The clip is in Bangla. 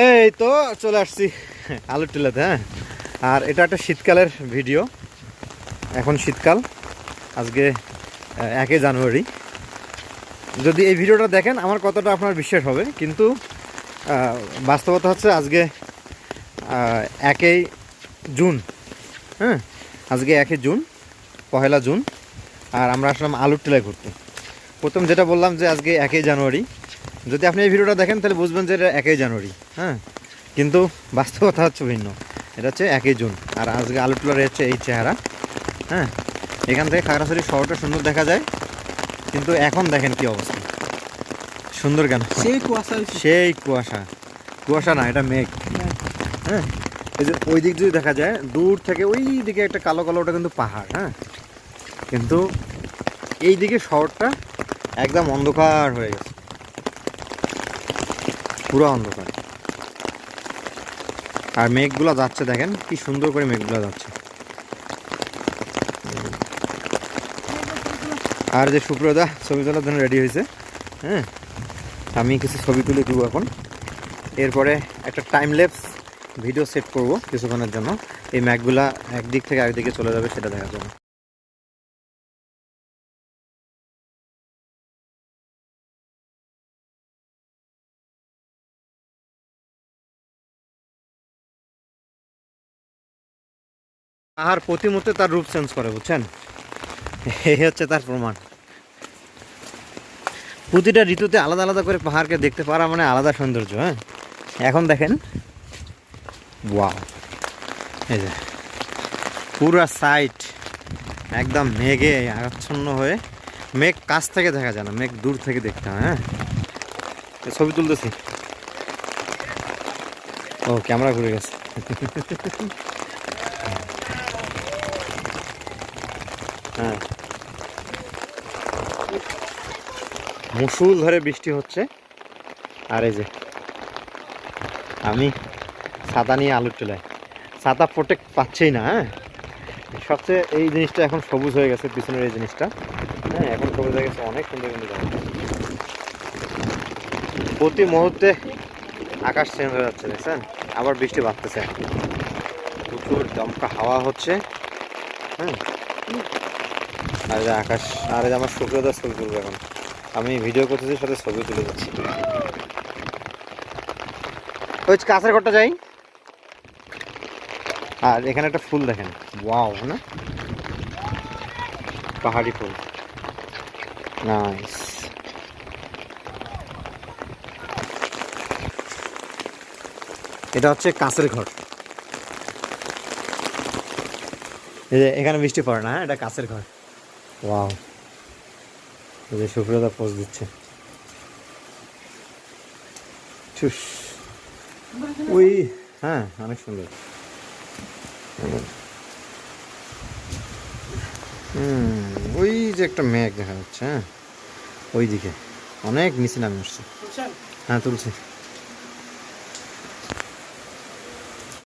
এই তো চলে আসছি আলুর টিলাতে হ্যাঁ? আর এটা একটা শীতকালের ভিডিও। এখন শীতকাল, আজকে একই জানুয়ারি। যদি এই ভিডিওটা দেখেন, আমার কতটা আপনার বিশ্বাস হবে, কিন্তু বাস্তবতা হচ্ছে আজকে একই জুন হ্যাঁ? আজকে একই জুন, পহেলা জুন, আর আমরা আসলাম আলুর টিলায় ঘুরতে। প্রথম যেটা বললাম যে আজকে একই জানুয়ারি যদি আপনি এই ভিডিওটা দেখেন তাহলে বুঝবেন যে এটা একই জানুয়ারি হ্যাঁ? কিন্তু বাস্তবতা হচ্ছে ভিন্ন। এটা হচ্ছে একই জুন। আর আজকে আলু টুলার হচ্ছে এই চেহারা হ্যাঁ? এখান থেকে খাগড়াছড়ি শহরটা সুন্দর দেখা যায়। কিন্তু এখন দেখেন কি অবস্থা। সুন্দর কেন? সেই কুয়াশা সেই কুয়াশা। কুয়াশা না এটা মেঘ। হ্যাঁ? এই যে ওই দিক যদি দেখা যায় দূর থেকে ওই দিকে একটা কালো কালো ওটা কিন্তু পাহাড় হ্যাঁ? কিন্তু এই দিকে শহরটা একদম অন্ধকার হয়ে গেছে। পুরো অন্ধকার। আর মেঘগুলো যাচ্ছে দেখেন, কি সুন্দর করে মেঘগুলো যাচ্ছে। আর যে সুপ্রদা, ছবি তোলার জন্য রেডি হয়েছে হ্যাঁ? আমি কিছু ছবি তুলে দেবো এখন। এরপরে একটা টাইম লেপস ভিডিও সেট করব কিছুক্ষণের জন্য। এই ম্যাকগুলা একদিক থেকে আরেকদিকে চলে যাবে, সেটা দেখার জন্য। পাহাড় প্রতিমতে তার রূপ চেঞ্জ করে, বুঝছেন? এই হচ্ছে তার প্রমাণ। প্রতিটা ঋতুতে আলাদা আলাদা করে পাহাড়কে দেখতে পারা মানে আলাদা সৌন্দর্য হ্যাঁ? এখন দেখেন ওয়াও এই যে, পুরা সাইড একদম মেঘে আচ্ছন্ন হয়ে মেঘ কাছ থেকে দেখা যায় না, মেঘ দূর থেকে দেখতে হয় হ্যাঁ? ছবি তুলতেছি। ও ক্যামেরা ঘুরে গেছে। হ্যাঁ। মুসুল ধরে বৃষ্টি হচ্ছে। আর এই যে, আমি ছাতা নিয়ে আলুর চুলায়। ছাতা প্রোটেক্ট পাচ্ছেই না হ্যাঁ? সবচেয়ে এই জিনিসটা এখন সবুজ হয়ে গেছে, পিছনের এই জিনিসটা। হ্যাঁ এখন সবুজ হয়ে গেছে, অনেক সুন্দর সুন্দর প্রতি মুহূর্তে আকাশ চেঞ্জ হয়ে যাচ্ছে, দেখছেন? আবার বৃষ্টি বাড়তেছে। প্রচুর দমকা হাওয়া হচ্ছে হ্যাঁ? আর আকাশ, আর আমার শুক্রদার ছবি তুলবো এখন। আমি ভিডিও করতেছি, সাথে ছবি তুলে যাচ্ছি ওই কাছের ঘরটা যাই। আর এখানে একটা ফুল দেখেন। ওয়াও না? পাহাড়ি ফুল। নাইস। এটা হচ্ছে কাঁচের ঘর। এখানে বৃষ্টি পড়ে না হ্যাঁ? এটা কাঁচের ঘর। ওয়াও যে সুপ্রিয়তা পোজ দিচ্ছে চুস ওই হ্যাঁ অনেক সুন্দর হুম ওই যে একটা মেঘ দেখা যাচ্ছে হ্যাঁ ওই দিকে অনেক নিচে নামে আসছে হ্যাঁ তুলছি